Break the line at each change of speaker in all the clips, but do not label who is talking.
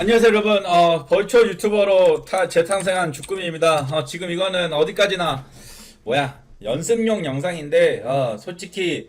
안녕하세요 여러분. 어, 벌초 유튜버로 타, 재탄생한 주꾸미입니다. 어, 지금 이거는 어디까지나 뭐야 연습용 영상인데 어, 솔직히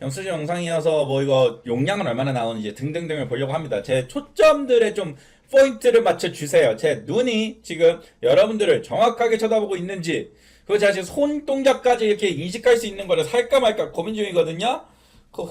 연습용 영상이어서 뭐 이거 용량은 얼마나 나오는지 등등등을 보려고 합니다. 제 초점들에 좀 포인트를 맞춰 주세요. 제 눈이 지금 여러분들을 정확하게 쳐다보고 있는지 그리고 제가 지금 손 동작까지 이렇게 인식할 수 있는 거를 살까 말까 고민 중이거든요. 그,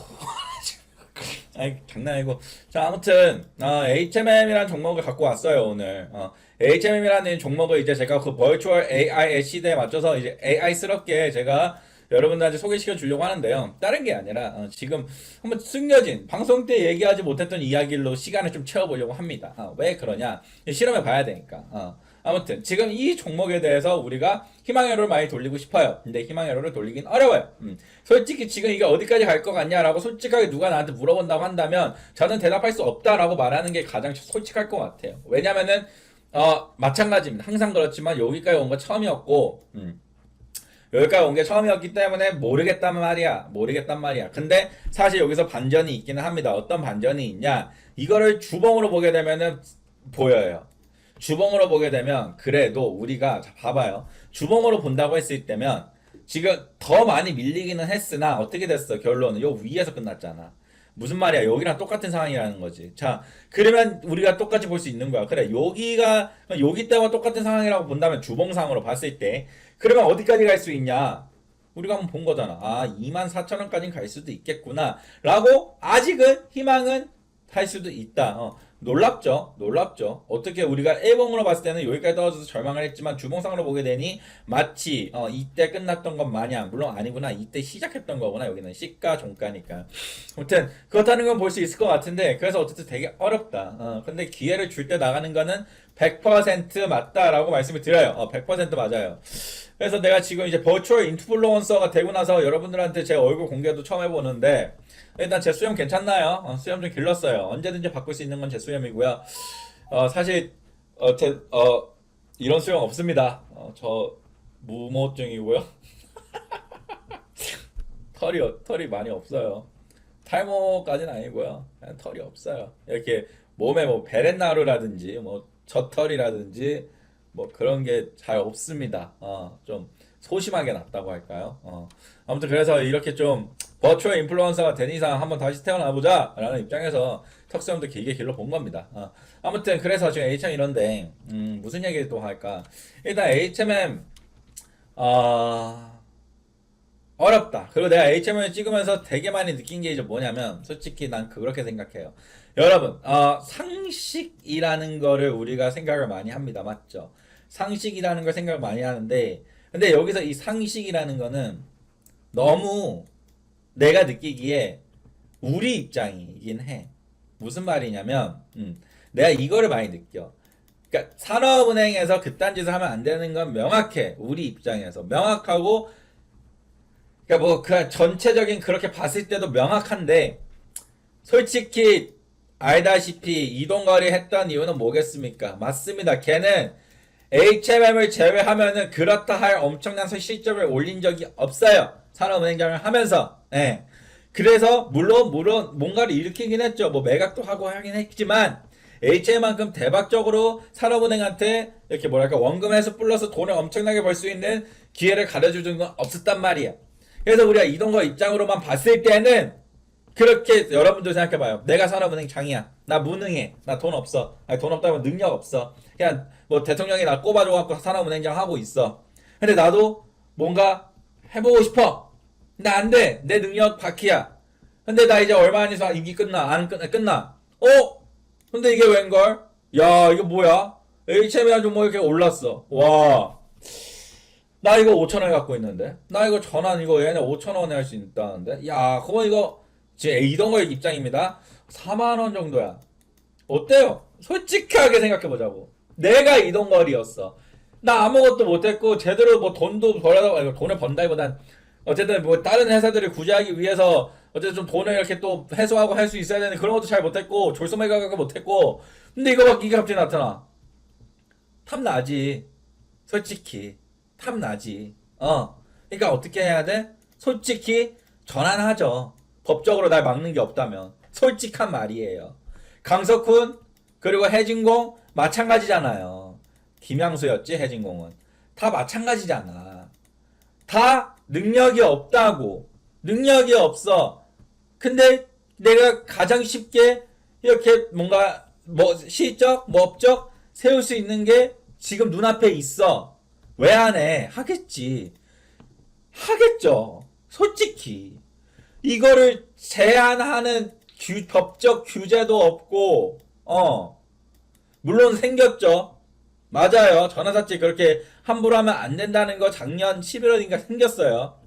아이 장난 아니고. 자 아무튼 어, HMM이라는 종목을 갖고 왔어요 오늘. 어, HMM이라는 종목을 이제 제가 그 버추얼 AI의 시대에 맞춰서 이제 AI스럽게 제가 여러분들한테 소개시켜 주려고 하는데요. 다른 게 아니라 어, 지금 한번 숨겨진 방송 때 얘기하지 못했던 이야기로 시간을 좀 채워보려고 합니다. 어, 왜 그러냐? 실험해 봐야 되니까. 어. 아무튼 지금 이 종목에 대해서 우리가 희망회로를 많이 돌리고 싶어요. 근데 희망회로를 돌리긴 어려워요. 음. 솔직히 지금 이게 어디까지 갈 것 같냐라고 솔직하게 누가 나한테 물어본다고 한다면 저는 대답할 수 없다라고 말하는 게 가장 솔직할 것 같아요. 왜냐면은 어 마찬가지입니다. 항상 그렇지만 여기까지 온 거 처음이었고 음. 여기까지 온 게 처음이었기 때문에 모르겠단 말이야. 모르겠단 말이야. 근데 사실 여기서 반전이 있기는 합니다. 어떤 반전이 있냐? 이거를 주봉으로 보게 되면은 보여요. 주봉으로 보게 되면 그래도 우리가 자, 봐봐요. 주봉으로 본다고 했을 때면 지금 더 많이 밀리기는 했으나 어떻게 됐어? 결론은 요 위에서 끝났잖아. 무슨 말이야? 여기랑 똑같은 상황이라는 거지. 자, 그러면 우리가 똑같이 볼 수 있는 거야. 그래, 여기가 여기 때와 똑같은 상황이라고 본다면 주봉상으로 봤을 때 그러면 어디까지 갈 수 있냐? 우리가 한번 본 거잖아. 아, 2만 4천 원까지는 갈 수도 있겠구나. 라고 아직은 희망은 할 수도 있다. 어, 놀랍죠? 놀랍죠? 어떻게 우리가 1봉으로 봤을 때는 여기까지 떨어져서 절망을 했지만 주봉상으로 보게 되니 마치 어, 이때 끝났던 것 마냥 물론 아니구나 이때 시작했던 거구나 여기는 시가 종가니까 아무튼 그렇다는 건 볼 수 있을 것 같은데 그래서 어쨌든 되게 어렵다 어, 근데 기회를 줄 때 나가는 거는 100% 맞다라고 말씀을 드려요 어, 100% 맞아요 그래서 내가 지금 이제 버추얼 인플루언서가 되고 나서 여러분들한테 제 얼굴 공개도 처음 해보는데 일단 제 수염 괜찮나요? 어, 수염 좀 길렀어요. 언제든지 바꿀 수 있는 건 제 수염이고요. 어, 사실 어, 제, 어, 이런 수염 없습니다. 어, 저 무모증이고요. 털이 어- 털이 많이 없어요. 탈모까지는 아니고요. 털이 없어요. 이렇게 몸에 뭐 베렌나루라든지 뭐 젖털이라든지 뭐 그런 게 잘 없습니다. 어, 좀 소심하게 났다고 할까요? 어. 아무튼 그래서 이렇게 좀 버추얼 인플루언서가 된 이상 한번 다시 태어나 보자 라는 입장에서 턱수염도 길게 길러 본 겁니다. 어. 아무튼 그래서 지금 HM 이런데 음, 무슨 얘기를 또 할까? 일단 HMM 어, 어렵다. 그리고 내가 HM을 찍으면서 되게 많이 느낀 게 이제 뭐냐면 솔직히 난 그렇게 생각해요. 여러분 어, 상식이라는 거를 우리가 생각을 많이 합니다. 맞죠? 상식이라는 걸 생각을 많이 하는데 근데 여기서 이 상식이라는 거는 너무 내가 느끼기에 우리 입장이긴 해. 무슨 말이냐면, 음, 내가 이거를 많이 느껴. 그러니까 산업은행에서 그딴 짓을 하면 안 되는 건 명확해. 우리 입장에서 명확하고, 그러니까 뭐 그 전체적인 그렇게 봤을 때도 명확한데, 솔직히 알다시피 이동거리 했던 이유는 뭐겠습니까? 맞습니다. 걔는 HMM을 제외하면은 그렇다 할 엄청난 실적을 올린 적이 없어요. 산업은행장을 하면서. 예. 그래서 물론 물론 뭔가를 일으키긴 했죠. 뭐 매각도 하고 하긴 했지만 HM만큼 대박적으로 산업은행한테 이렇게 뭐랄까 원금에서 플러스 돈을 엄청나게 벌 수 있는 기회를 가려주는 건 없었단 말이야. 그래서 우리가 이동거 입장으로만 봤을 때는 그렇게 여러분들 생각해봐요. 내가 산업은행 장이야. 나 무능해. 나 돈 없어. 아니, 돈 없다면 능력 없어. 그냥 뭐 대통령이 나 꼽아줘갖고 산업은행장 하고 있어. 근데 나도 뭔가 해보고 싶어. 근데 안 돼. 내 능력 바퀴야. 근데 나 이제 얼마 안 있어 임기 끝나. 안 끝나. 끝나. 어? 근데 이게 웬걸? 야, 이거 뭐야? HM이 아주 뭐 이렇게 올랐어. 와. 나 이거 5천 원 갖고 있는데. 나 이거 전환 이거 얘네 5천 원에 할 수 있다는데. 야, 그거 이거 지금 이동거의 입장입니다. 4만 원 정도야. 어때요? 솔직하게 생각해 보자고. 내가 이동거리였어. 나 아무것도 못했고, 제대로 뭐 돈도 벌어다, 돈을 번다기보단, 어쨌든 뭐 다른 회사들을 구제하기 위해서, 어쨌든 좀 돈을 이렇게 또 해소하고 할 수 있어야 되는 그런 것도 잘 못했고, 졸소매각도 못했고, 근데 이거 막 이게 갑자기 나타나. 탐나지. 솔직히. 탐나지. 어. 그러니까 어떻게 해야 돼? 솔직히 전환하죠. 법적으로 날 막는 게 없다면. 솔직한 말이에요. 강석훈 그리고 해진공 마찬가지잖아요. 김양수였지 해진공은 다 마찬가지잖아. 다 능력이 없다고 능력이 없어. 근데 내가 가장 쉽게 이렇게 뭔가 뭐 시적, 뭐 업적 세울 수 있는 게 지금 눈앞에 있어. 왜 안 해? 하겠지. 하겠죠. 솔직히. 이거를 제한하는 규- 법적 규제도 없고, 어. 물론 생겼죠. 맞아요. 전화사치 그렇게 함부로 하면 안 된다는 거 작년 11월인가 생겼어요.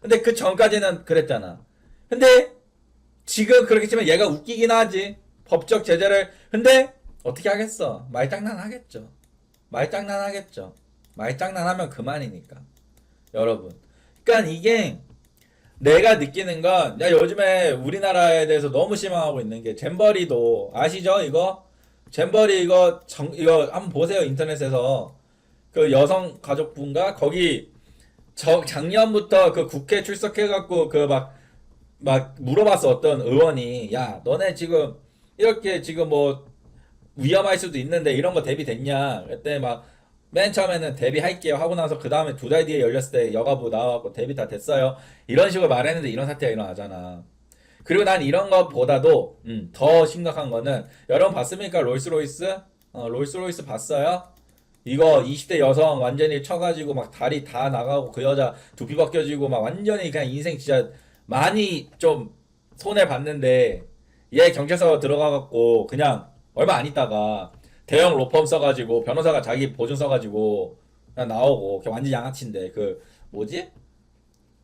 근데 그 전까지는 그랬잖아. 근데 지금 치면 얘가 웃기긴 하지. 법적 제재를. 근데 어떻게 하겠어? 말장난 하겠죠. 말장난 하겠죠. 말장난하면 그만이니까. 여러분. 그러니까 이게 내가 느끼는 건, 야, 요즘에 우리나라에 대해서 너무 실망하고 있는 게, 잼버리도, 아시죠? 이거? 잼버리 이거, 정, 이거 한번 보세요. 인터넷에서. 그 여성 가족분가? 거기, 저, 작년부터 그 국회 출석해갖고, 그 막, 막 물어봤어. 어떤 의원이. 야, 너네 지금, 이렇게 지금 뭐, 위험할 수도 있는데, 이런 거 대비됐냐? 그때 막, 맨 처음에는 데뷔할게요 하고 나서 그 다음에 두 달 뒤에 열렸을 때 여가부 나와갖고 데뷔 다 됐어요. 이런 식으로 말했는데 이런 사태가 일어나잖아. 그리고 난 이런 것보다도 음, 더 심각한 거는 여러분 봤습니까? 롤스로이스? 어, 롤스로이스 봤어요? 이거 20대 여성 완전히 쳐가지고 막 다리 다 나가고 그 여자 두피 벗겨지고 막 완전히 그냥 인생 진짜 많이 좀 손해 봤는데 얘 경찰서 들어가갖고 그냥 얼마 안 있다가 대형 로펌 써가지고 변호사가 자기 보증 써가지고 그냥 나오고 완전 양아치인데 그 뭐지?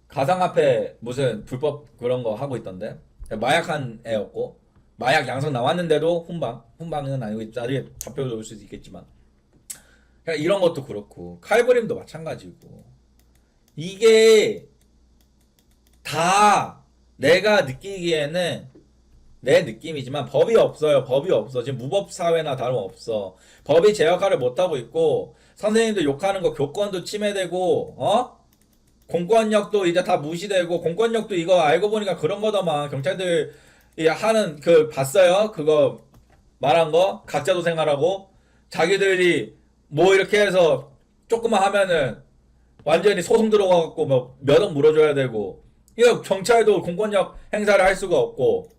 가상화폐 무슨 불법 그런 거 하고 있던데? 마약한 애였고 마약 양성 나왔는데도 훈방 훈방은 아니고 나중에 잡혀올 수도 있겠지만. 그냥 이런 것도 그렇고 칼부림도 마찬가지고. 이게 다 내가 느끼기에는 내 느낌이지만 법이 없어요. 법이 없어. 지금 무법 사회나 다름없어. 법이 제 역할을 못 하고 있고 선생님들 욕하는 거 교권도 침해되고 어? 공권력도 이제 다 무시되고 공권력도 이거 알고 보니까 그런 거더만 경찰들 이 하는 그 봤어요? 그거 말한 거 각자 도생하라고 자기들이 뭐 이렇게 해서 조금만 하면은 완전히 소송 들어가갖고 뭐 몇억 물어줘야 되고 이거 경찰도 공권력 행사를 할 수가 없고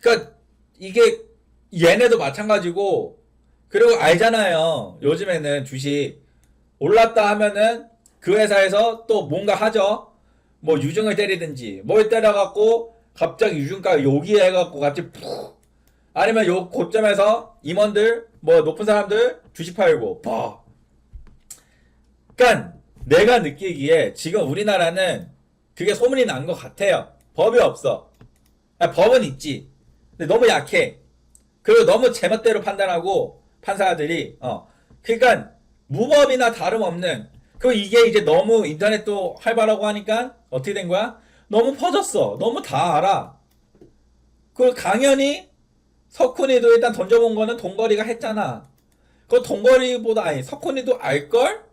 그러니까 이게 얘네도 마찬가지고 그리고 알잖아요. 요즘에는 주식 올랐다 하면은 그 회사에서 또 뭔가 하죠. 뭐 유증을 때리든지 뭘 때려갖고 갑자기 유증가 요기 해갖고 갑자기 푹 아니면 요 고점에서 임원들 뭐 높은 사람들 주식 팔고 봐. 그러니까 내가 느끼기에 지금 우리나라는 그게 소문이 난 것 같아요. 법이 없어. 아, 법은 있지. 근데 너무 약해. 그리고 너무 제멋대로 판단하고 판사들이 어 그러니까 무법이나 다름없는 그 이게 이제 너무 인터넷도 활발하고 하니까 어떻게 된 거야? 너무 퍼졌어. 너무 다 알아. 그 강연이 석훈이도 일단 던져본 거는 동거리가 했잖아. 그 동거리보다 아니 석훈이도 알 걸?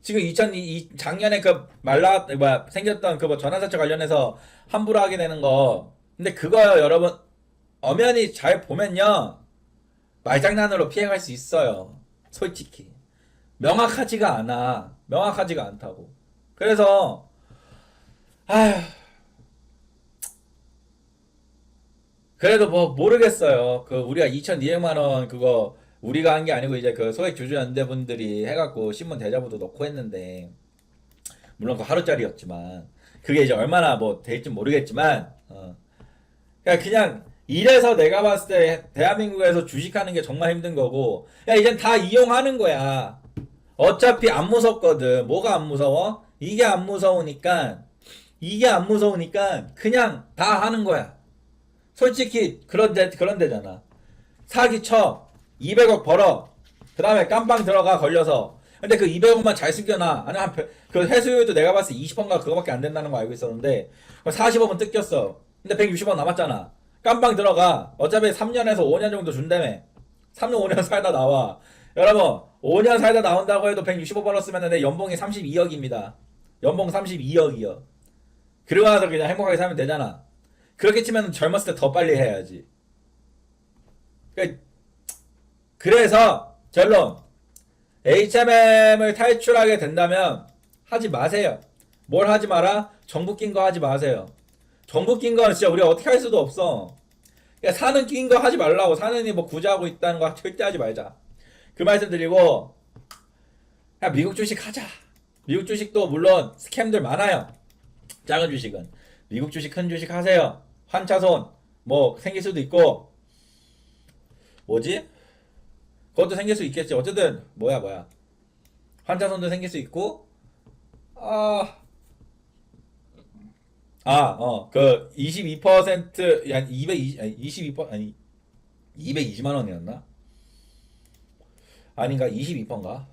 지금 2002 작년에 그 말라 생겼던 그뭐 전화사채 관련해서 함부로 하게 되는 거. 근데 그거 여러분 엄연히 잘 보면요. 말장난으로 피해갈 수 있어요. 솔직히. 명확하지가 않아. 명확하지가 않다고. 그래서, 아휴. 그래도 뭐, 모르겠어요. 그, 우리가 2,200만 원 그거, 우리가 한 게 아니고 이제 그 소액 주주 연대 분들이 해갖고 신문 대자보도 넣고 했는데, 물론 그 하루짜리였지만, 그게 이제 얼마나 뭐 될지 모르겠지만, 어. 그냥 그냥 이래서 내가 봤을 때 대한민국에서 주식하는 게 정말 힘든 거고 야 이젠 다 이용하는 거야. 어차피 안 무섭거든. 뭐가 안 무서워? 이게 안 무서우니까 이게 안 무서우니까 그냥 다 하는 거야. 솔직히 그런 데 그런 데잖아. 사기 쳐. 200억 벌어. 그 다음에 깜빵 들어가 걸려서. 근데 그 200억만 잘 숨겨놔 아니 한그 회수율도 내가 봤을 때 20원가 그거밖에 안 된다는 거 알고 있었는데 40억은 뜯겼어. 근데 160원 남았잖아 깜빵 들어가. 어차피 3년에서 5년 정도 준다며. 3년 5년 살다 나와. 여러분, 5년 살다 나온다고 해도 165 벌었으면 내 연봉이 32억입니다. 연봉 32억이요. 그러고 나서 그냥 행복하게 살면 되잖아. 그렇게 치면 젊었을 때 더 빨리 해야지. 그러니까 그래서 결론 HMM을 탈출하게 된다면 하지 마세요. 뭘 하지 마라? 정부 낀 거 하지 마세요. 정부 낀 거는 진짜 우리가 어떻게 할 수도 없어. 그러니까 사는 낀 거 하지 말라고 사는이 뭐 구제하고 있다는 거 절대 하지 말자. 그 말씀 드리고 야 미국 주식 하자. 미국 주식도 물론 스캠들 많아요. 작은 주식은 미국 주식 큰 주식 하세요. 환차손 뭐 생길 수도 있고 뭐지? 그것도 생길 수 있겠지. 어쨌든 뭐야 뭐야 환차손도 생길 수 있고 아. 아, 어, 그, 22%, 한 220, 아니, 22%, 아니, 220만 원이었나? 아닌가? 22%인가?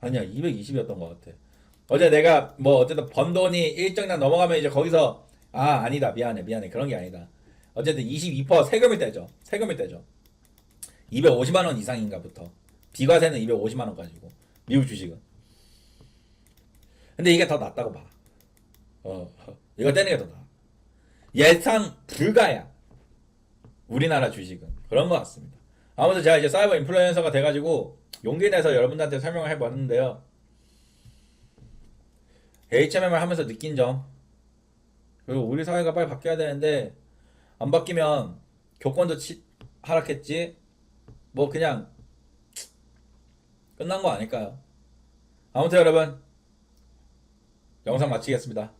아니야, 220이었던 것 같아. 어제 내가, 뭐, 어쨌든 번 돈이 일정량 넘어가면 이제 거기서, 아, 아니다. 미안해, 미안해. 그런 게 아니다. 어쨌든 22% 세금이 떼죠. 세금이 떼죠. 250만 원 이상인가부터. 비과세는 250만 원 가지고. 미국 주식은. 근데 이게 더 낫다고 봐. 어, 이거 떼는 게 더 나아. 예상 불가야. 우리나라 주식은. 그런 것 같습니다. 아무튼 제가 이제 사이버 인플루엔서가 돼가지고 용기 내서 여러분들한테 설명을 해봤는데요. HMM을 하면서 느낀 점. 그리고 우리 사회가 빨리 바뀌어야 되는데, 안 바뀌면 교권도 치, 하락했지. 뭐 그냥 끝난 거 아닐까요? 아무튼 여러분, 영상 마치겠습니다.